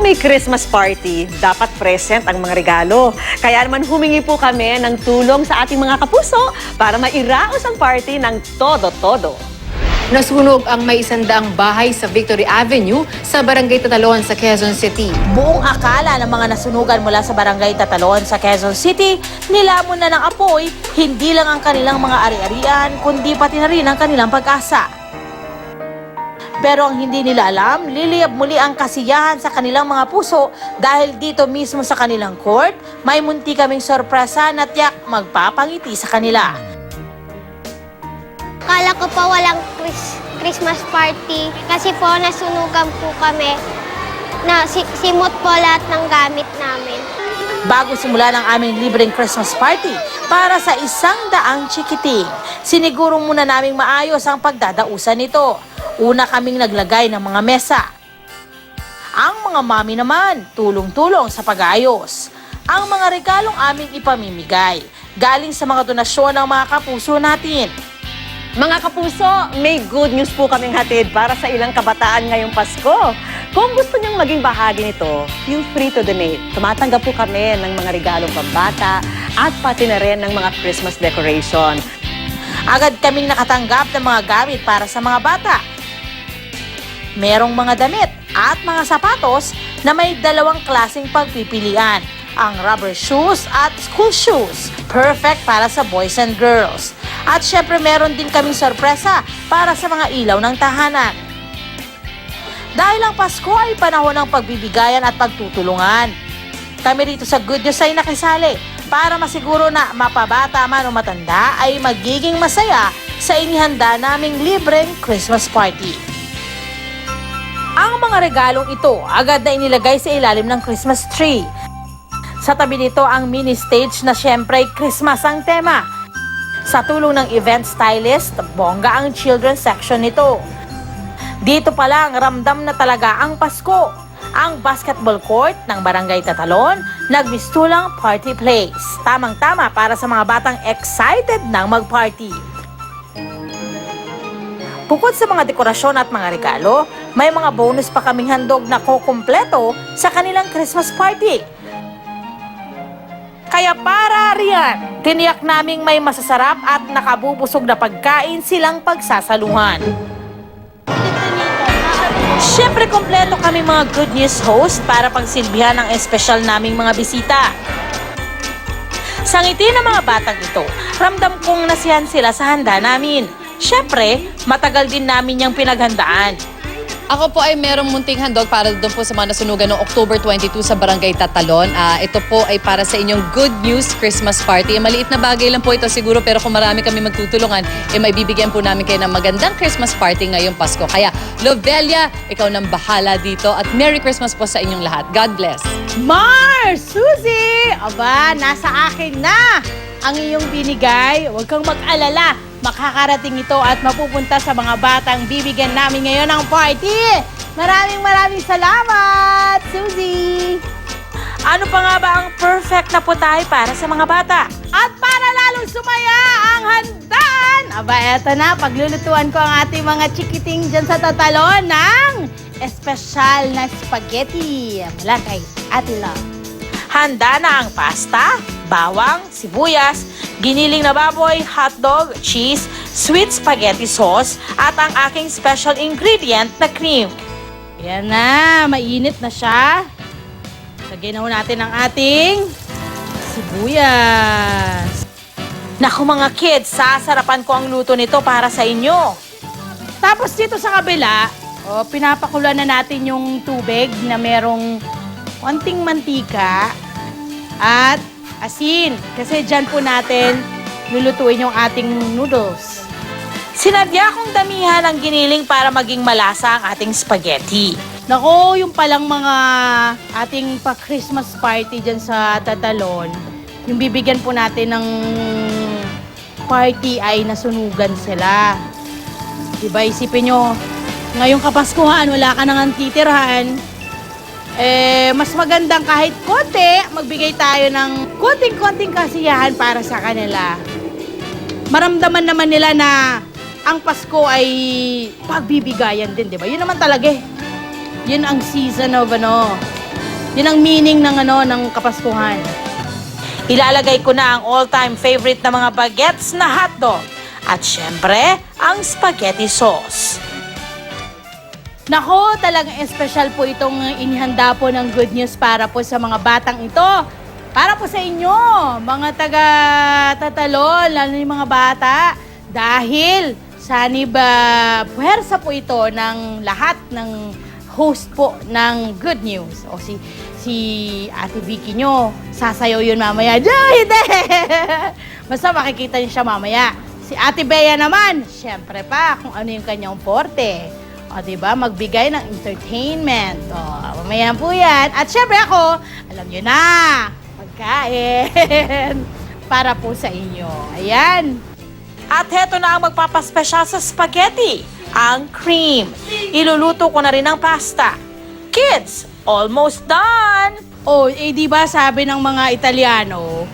Kapag may Christmas party, dapat present ang mga regalo. Kaya naman humingi po kami ng tulong sa ating mga kapuso para mairaos ang party ng todo-todo. Nasunog ang may isandaang bahay sa Victory Avenue sa Barangay Tatalon sa Quezon City. Buong akala ng mga nasunugan mula sa barangay Tatalon sa Quezon City, nilamon na ng apoy hindi lang ang kanilang mga ari-arian, kundi pati na rin ang kanilang pag-asa. Pero ang hindi nila alam, liliyab muli ang kasiyahan sa kanilang mga puso dahil dito mismo sa kanilang court, may munti kaming sorpresa na tiyak magpapangiti sa kanila. Akala ko po walang Chris- Christmas party kasi po nasunugan po kami na si simot po lahat ng gamit namin. Bago simula ng aming libreng Christmas party para sa isang daang chikiting, siniguro muna naming maayos ang pagdadausan nito. Una kaming naglagay ng mga mesa. Ang mga mami naman, tulong-tulong sa pag-ayos. Ang mga regalong aming ipamimigay, galing sa mga donasyon ng mga kapuso natin. Mga kapuso, may good news po kaming hatid para sa ilang kabataan ngayong Pasko. Kung gusto niyong maging bahagi nito, feel free to donate. Tumatanggap po kami ng mga regalong pambata at pati na rin ng mga Christmas decoration. Agad kaming nakatanggap ng mga gamit para sa mga bata. Merong mga damit at mga sapatos na may dalawang klaseng pagpipilian. Ang rubber shoes at school shoes. Perfect para sa boys and girls. At syempre meron din kaming sorpresa para sa mga ilaw ng tahanan. Dahil ang Pasko ay panahon ng pagbibigayan at pagtutulungan. Kami rito sa Good News ay nakisali para masiguro na mapabata man o matanda ay magiging masaya sa inihanda naming libreng Christmas party. Ang mga regalong ito agad na inilagay sa ilalim ng Christmas tree. Sa tabi nito ang mini stage na syempre Christmas ang tema. Sa tulong ng event stylist, bongga ang children's section nito. Dito pa lang ramdam na talaga ang Pasko. Ang basketball court ng Barangay Tatalon, nagmistulang party place. Tamang-tama para sa mga batang excited ng mag-party. Bukod sa mga dekorasyon at mga regalo, may mga bonus pa kaming handog na kukumpleto sa kanilang Christmas party. Kaya para riyan, tiniyak naming may masasarap at nakabubusog na pagkain silang pagsasaluhan. Siyempre kompleto kami mga good news host para pagsilbihan ng espesyal naming mga bisita. Sa ngiti ng mga batang ito, ramdam kong nasihan sila sa handa namin. Siyempre, matagal din namin yung pinaghandaan. Ako po ay merong munting handog para doon po sa mga nasunugan noong October 22 sa Barangay Tatalon. Ah, ito po ay para sa inyong Good News Christmas Party. Eh, Maliit na bagay lang po ito siguro pero kung marami kami magtutulungan, eh may bibigyan po namin kayo ng magandang Christmas party ngayong Pasko. Kaya Lovelia, ikaw nang bahala dito at Merry Christmas po sa inyong lahat. God bless. Mars! Suzy! Aba, nasa akin na ang iyong binigay. Huwag kang mag-alala. Makakarating ito at mapupunta sa mga batang bibigyan namin ngayon ng party. Maraming maraming salamat, Suzy! Ano pa nga ba ang perfect na putay para sa mga bata? At para lalong sumaya ang handaan! Aba, eto na. Paglulutuan ko ang ating mga chikiting dyan sa tatalon ng espesyal na spaghetti. Mula kay Ate Love. Handa na ang pasta, bawang, sibuyas, giniling na baboy, hotdog, cheese, sweet spaghetti sauce, at ang aking special ingredient na cream. Yan na, mainit na siya. Lagyan na natin ang ating sibuyas. Naku mga kids, sasarapan ko ang luto nito para sa inyo. Tapos dito sa kabila, oh, pinapakulan na natin yung tubig na merong konting mantika at asin. Kasi dyan po natin lulutuin yung ating noodles. Sinadya kong damihan ang giniling para maging malasa ang ating spaghetti. Nako, yung palang mga ating pa-Christmas party dyan sa Tatalon, yung bibigyan po natin ng party ay nasunugan sila. Diba, isipin nyo, ngayong kapaskuhan, wala ka nang titirhan, eh, mas magandang kahit konti, magbigay tayo ng konting-konting kasiyahan para sa kanila. Maramdaman naman nila na ang Pasko ay pagbibigayan din, di ba? Yun naman talaga eh. Yun ang season of ano, Yun ang meaning ng ano ng Kapaskuhan. Ilalagay ko na ang all-time favorite na mga bagets na hotdog. At syempre, ang spaghetti sauce. Nako, talagang espesyal po itong inihanda po ng good news para po sa mga batang ito. Para po sa inyo, mga taga Tatalon, lalo yung mga bata. Dahil sanib ba puwersa po ito ng lahat ng host po ng good news. O si si Ate Vicky nyo, sasayaw yun mamaya. Diyo, hindi! Basta makikita niyo siya mamaya. Si Ate Bea naman, syempre pa, kung ano yung kanyang porte. O, ba? Magbigay ng entertainment. O, mamaya po yan. At syempre ako, alam nyo na, pagkain. Para po sa inyo. Ayan. At heto na ang magpapaspesyal sa spaghetti, ang cream. Iluluto ko na rin ang pasta. Kids, almost done! O, eh di ba sabi ng mga Italiano,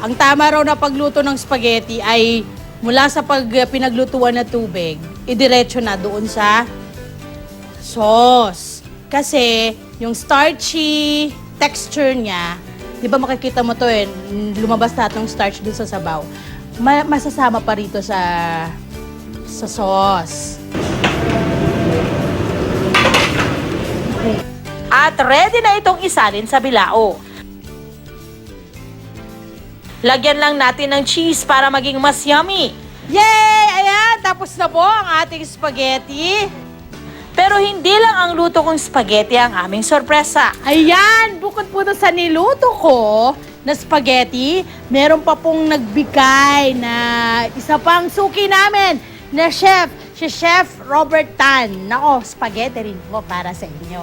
ang tama raw na pagluto ng spaghetti ay mula sa pag pinaglutuan na tubig, idiretso na doon sa sauce. Kasi yung starchy texture niya, di ba makikita mo to eh, lumabas na itong starch dun sa sabaw. Ma- masasama pa rito sa sa sauce. At ready na itong isalin sa bilao. Lagyan lang natin ng cheese para maging mas yummy. Yay! Ayan, tapos na po ang ating spaghetti. Pero hindi lang ang luto kong spaghetti ang aming sorpresa. Ayan, bukod po doon sa niluto ko na spaghetti, meron pa pong nagbigay na isa pang suki namin na chef, si Chef Robert Tan. Nako, spaghetti rin po para sa inyo.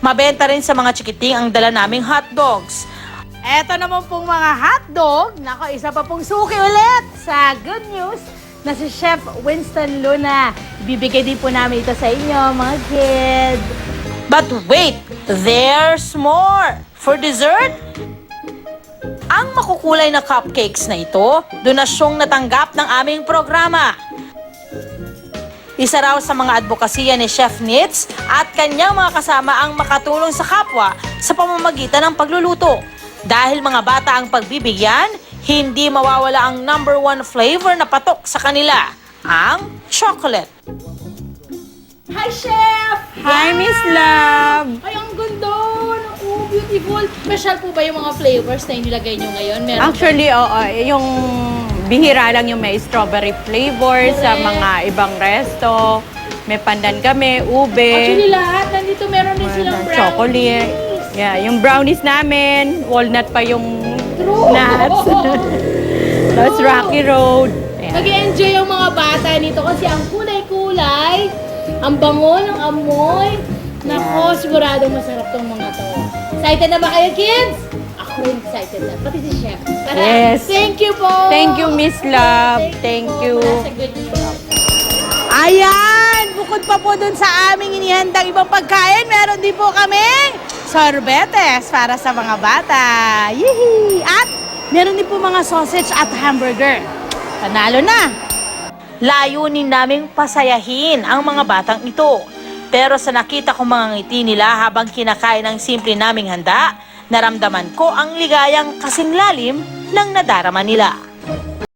Mabenta rin sa mga chikiting ang dala naming hot dogs. Eto naman pong mga hotdog. Nako, isa pa pong suki ulit sa Good News na si Chef Winston Luna. Bibigay din po namin ito sa inyo, mga kids. But wait, there's more! For dessert, ang makukulay na cupcakes na ito, donasyong natanggap ng aming programa. Isa raw sa mga advokasya ni Chef Nitz at kanyang mga kasama ang makatulong sa kapwa sa pamamagitan ng pagluluto. Dahil mga bata ang pagbibigyan, hindi mawawala ang number one flavor na patok sa kanila, ang chocolate. Hi, Chef! Hi, Miss Love! Ay, ang ganda! Naku, beautiful! Special po ba yung mga flavors na inilagay nyo ngayon? Meron Actually, oo. yung bihira lang yung may strawberry flavor sa Correct. mga ibang resto. May pandan kami, ube. Actually, lahat. Nandito meron din silang brownies. chocolate. Yeah, yung brownies namin, walnut pa yung True! nuts. Tapos Rocky Road. Ayan. Nag-enjoy yung mga bata nito kasi ang kulay-kulay, ang bango ng amoy. Nako, siguradong masarap tong mga to. Excited na ba kayo, kids? Ako excited na. Pati si Chef. Tara. Yes. Thank you po. Thank you, Miss Love. Thank you. Nasa good news. Ayan! Bukod pa po dun sa aming inihandang ibang pagkain, meron din po kaming sorbetes para sa mga bata. Yee! At meron din po mga sausage at hamburger. Panalo na! Layunin naming pasayahin ang mga batang ito. Pero sa nakita ko mga ngiti nila habang kinakain ng simple naming handa, naramdaman ko ang ligayang kasing lalim ng nadarama nila.